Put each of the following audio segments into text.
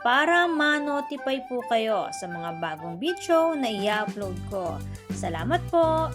para ma-notify po kayo sa mga bagong video na i-upload ko. Salamat po!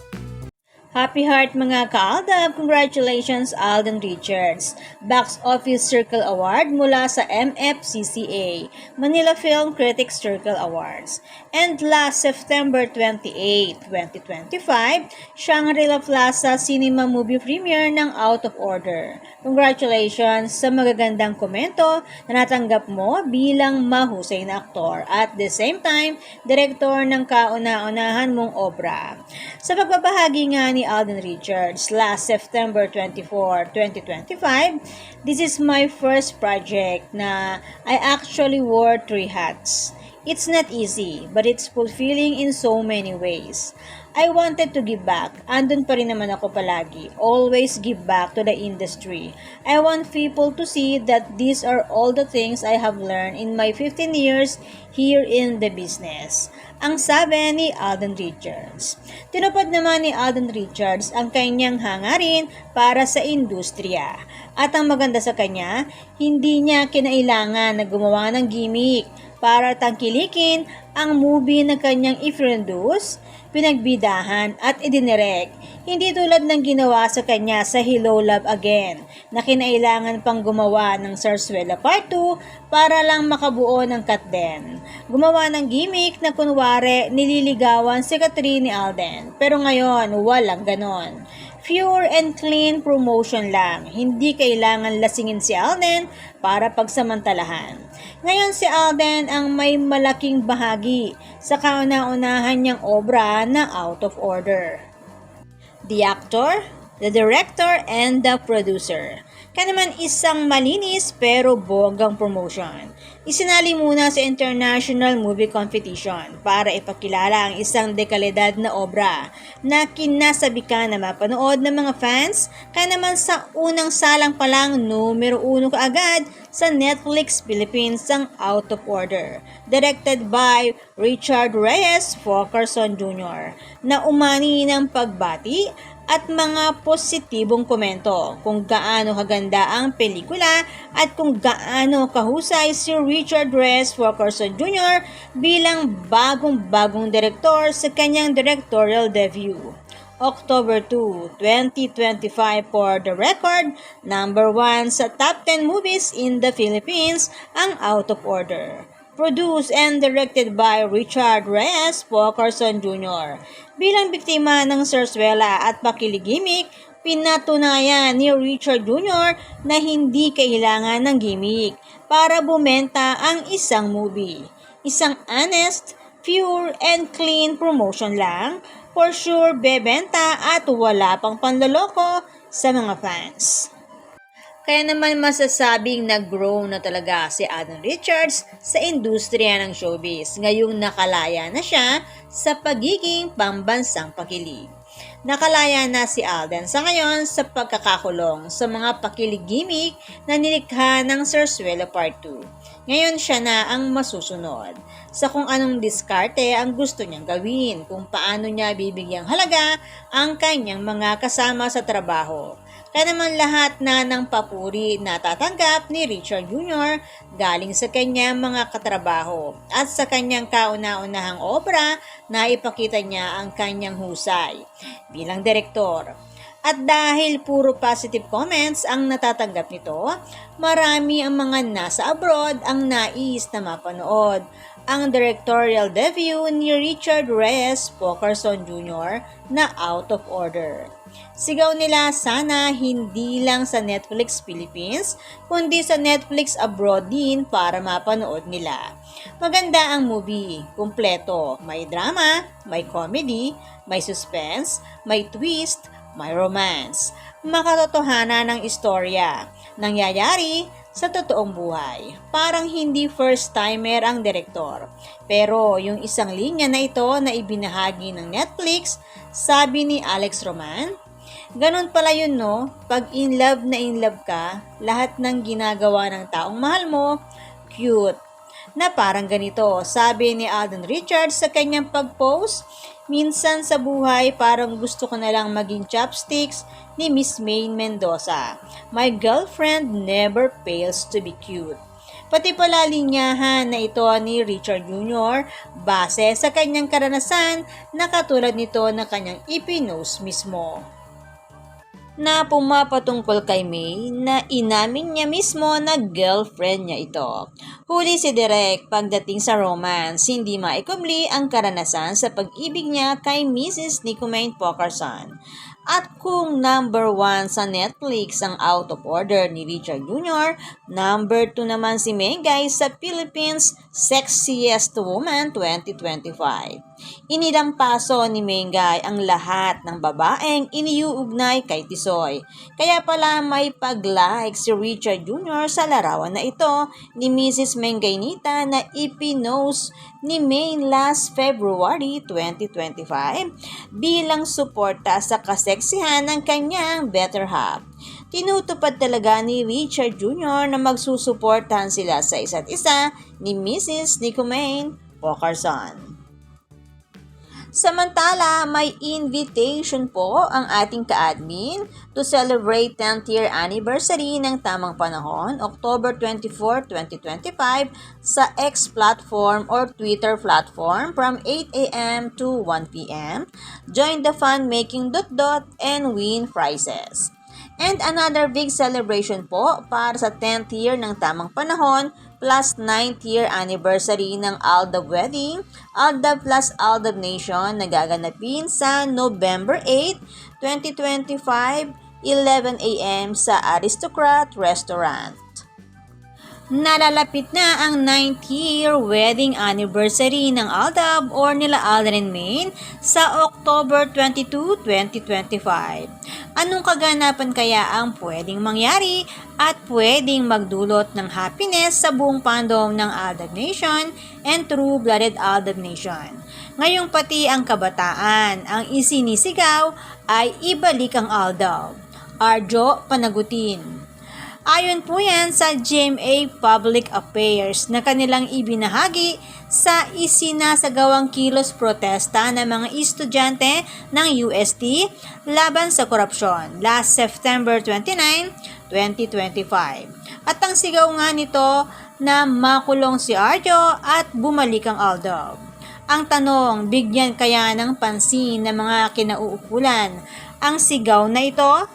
Happy Heart mga ka-Aldab! Congratulations Alden Richards! Box Office Circle Award mula sa MFCCA, Manila Film Critics Circle Awards. And last September 28, 2025, Shangri-La Plaza Cinema Movie Premiere ng Out of Order. Congratulations sa magagandang komento na natanggap mo bilang mahusay na aktor at the same time, direktor ng kauna-unahan mong obra. Sa pagbabahagi nga ni Alden Richards last September 24, 2025, this is my first project na I actually wore three hats. It's not easy, but it's fulfilling in so many ways. I wanted to give back. Andun pa rin naman ako palagi. Always give back to the industry. I want people to see that these are all the things I have learned in my 15 years here in the business. Ang sabi ni Alden Richards. Tinupad naman ni Alden Richards ang kanyang hangarin para sa industriya. At ang maganda sa kanya, hindi niya kinailangan na gumawa ng gimmick para tangkilikin ang movie na kanyang i-produce, pinagbidahan at idinirect. Hindi tulad ng ginawa sa kanya sa Hello Love Again na kinailangan pang gumawa ng Sarsuela Part 2 para lang makabuo ng cut din. Gumawa ng gimmick na kunwari nililigawan si Catherine ni Alden pero ngayon walang ganon. Pure and clean promotion lang. Hindi kailangan lasingin si Alden para pagsamantalahan. Ngayon si Alden ang may malaking bahagi sa kauna-unahan niyang obra na out of order. The actor, the director, and the producer. Kaya naman isang malinis pero bogang promotion. Isinali muna sa International Movie Competition para ipakilala ang isang dekalidad na obra na kinasabikan na mapanood ng mga fans kaya naman sa unang salang pa lang numero uno kaagad sa Netflix Philippines ang Out of Order, directed by Richard Reyes Focarson Jr. na umani ng pagbati at mga positibong komento kung gaano kaganda ang pelikula at kung gaano kahusay si Richard Reyes Wilkerson Jr. bilang bagong-bagong direktor sa kanyang directorial debut. October 2, 2025 for the record, number 1 sa top 10 movies in the Philippines ang Out of Order produced and directed by Richard Reyes Wilkerson Jr. Bilang biktima ng Sarsuela at pakiligimik, pinatunayan ni Richard Jr. na hindi kailangan ng gimmick para bumenta ang isang movie. Isang honest, pure, and clean promotion lang, for sure bebenta at wala pang panloloko sa mga fans. Kaya naman masasabing nag-grow na talaga si Adam Richards sa industriya ng showbiz. Ngayong nakalaya na siya sa pagiging pambansang pakilig. Nakalaya na si Alden sa ngayon sa pagkakakulong sa mga pakilig gimmick na nilikha ng Sarsuela Part 2. Ngayon siya na ang masusunod sa kung anong diskarte ang gusto niyang gawin, kung paano niya bibigyang halaga ang kanyang mga kasama sa trabaho. Kaya naman lahat na ng papuri na tatanggap ni Richard Jr. galing sa kanyang mga katrabaho at sa kanyang kauna-unahang obra na ipakita niya ang kanyang husay bilang direktor. At dahil puro positive comments ang natatanggap nito, marami ang mga nasa abroad ang nais na mapanood ang directorial debut ni Richard Reyes Pokerson Jr. na Out of Order. Sigaw nila sana hindi lang sa Netflix Philippines, kundi sa Netflix abroad din para mapanood nila. Maganda ang movie, kumpleto. May drama, may comedy, may suspense, may twist, may romance. Makatotohanan ng istorya. Nangyayari sa totoong buhay. Parang hindi first timer ang direktor. Pero yung isang linya na ito na ibinahagi ng Netflix, sabi ni Alex Roman, Ganon pala yun no, pag in love na in love ka, lahat ng ginagawa ng taong mahal mo, cute. Na parang ganito, sabi ni Alden Richards sa kanyang pag-post, minsan sa buhay parang gusto ko na lang maging chopsticks ni Miss Maine Mendoza. My girlfriend never fails to be cute. Pati pala linyahan na ito ni Richard Jr. base sa kanyang karanasan na katulad nito na kanyang ipinost mismo na pumapatungkol kay May na inamin niya mismo na girlfriend niya ito. Huli si Derek pagdating sa romance, hindi maikumli ang karanasan sa pag-ibig niya kay Mrs. Nicomane Pokerson. At kung number 1 sa Netflix ang Out of Order ni Richard Jr., number 2 naman si Megay sa Philippines Sexiest Woman 2025. Inilampaso ni Mengay ang lahat ng babaeng iniuugnay kay Tisoy. Kaya pala may pag-like si Richard Jr. sa larawan na ito ni Mrs. Mengaynita na ipinost ni Maine last February 2025 bilang suporta sa kaseksihan ng kanyang better half. Tinutupad talaga ni Richard Jr. na magsusuportahan sila sa isa't isa ni Mrs. Nicomane Pocarson. Samantala, may invitation po ang ating ka-admin to celebrate 10th year anniversary ng Tamang Panahon, October 24, 2025 sa X platform or Twitter platform from 8 a.m. to 1 p.m. Join the fun making dot dot and win prizes. And another big celebration po para sa 10th year ng Tamang Panahon plus 9th year anniversary ng Aldab Wedding, Aldab plus Aldab Nation na gaganapin sa November 8, 2025, 11 a.m. sa Aristocrat Restaurant. Nalalapit na ang 9th year wedding anniversary ng Aldab or nila Alden Main sa October 22, 2025. Anong kaganapan kaya ang pwedeng mangyari at pwedeng magdulot ng happiness sa buong fandom ng Aldab Nation and true-blooded Aldab Nation? Ngayong pati ang kabataan, ang isinisigaw ay ibalik ang Aldab. Arjo Panagutin Ayon po yan sa GMA Public Affairs na kanilang ibinahagi sa isinasagawang kilos protesta ng mga estudyante ng UST laban sa korupsyon last September 29, 2025. At ang sigaw nga nito na makulong si Arjo at bumalik ang Aldo. Ang tanong, bigyan kaya ng pansin ng mga kinauukulan ang sigaw na ito?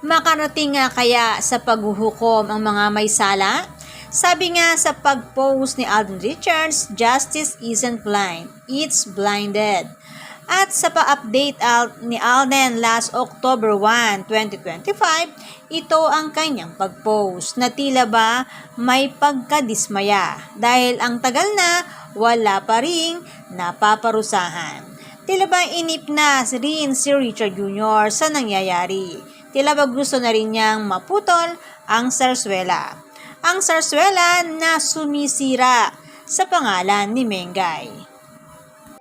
Makarating nga kaya sa paghuhukom ang mga may sala? Sabi nga sa pag-post ni Alden Richards, Justice isn't blind, it's blinded. At sa pa-update ni Alden last October 1, 2025, ito ang kanyang pag-post na tila ba may pagkadismaya dahil ang tagal na wala pa ring napaparusahan. Tila ba inip na rin si Richard Jr. sa nangyayari? Tila ba gusto na rin niyang maputol ang sarswela. Ang sarswela na sumisira sa pangalan ni Mengay.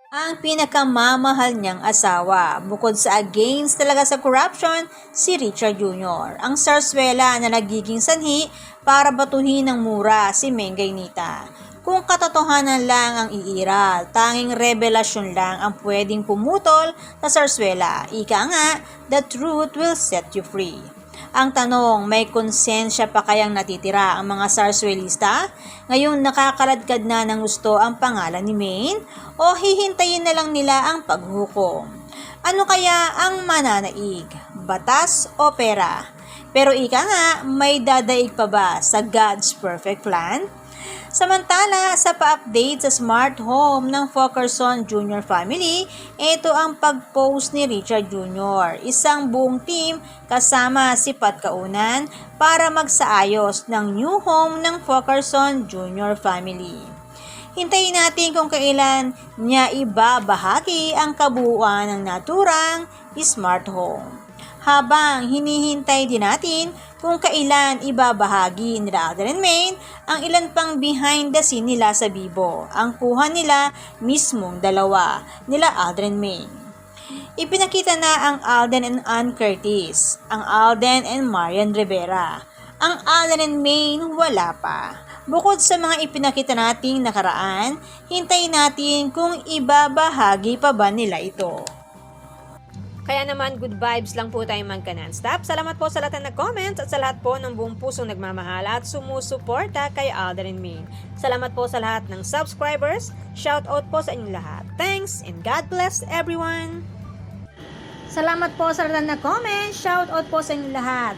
Ang pinakamamahal niyang asawa, bukod sa against talaga sa corruption, si Richard Jr. Ang sarswela na nagiging sanhi para batuhin ng mura si Mengay Nita. Kung katotohanan lang ang iiral, tanging revelasyon lang ang pwedeng pumutol sa sarswela. Ika nga, the truth will set you free. Ang tanong, may konsensya pa kayang natitira ang mga sarswelista? Ngayon nakakaladkad na ng gusto ang pangalan ni Maine? O hihintayin na lang nila ang paghukom? Ano kaya ang mananaig? Batas o pera? Pero ika nga, may dadaig pa ba sa God's perfect plan? Samantala, sa pa-update sa smart home ng Fokerson Jr. family, ito ang pag-post ni Richard Jr. Isang buong team kasama si Pat Kaunan para magsaayos ng new home ng Fokerson Jr. family. Hintayin natin kung kailan niya ibabahagi ang kabuuan ng naturang smart home. Habang hinihintay din natin kung kailan ibabahagi nila Alden and Maine ang ilan pang behind the scene nila sa Bibo. Ang kuha nila mismong dalawa nila Alden and. Ipinakita na ang Alden and Ann Curtis, ang Alden and Marian Rivera. Ang Alden and Maine wala pa. Bukod sa mga ipinakita nating nakaraan, hintayin natin kung ibabahagi pa ba nila ito. Kaya naman, good vibes lang po tayo magka non-stop. Salamat po sa lahat ng nag-comments at sa lahat po ng buong pusong nagmamahal at sumusuporta kay Alden and Maine. Salamat po sa lahat ng subscribers. Shout out po sa inyong lahat. Thanks and God bless everyone! Salamat po sa lahat na comment. Shout out po sa inyo lahat.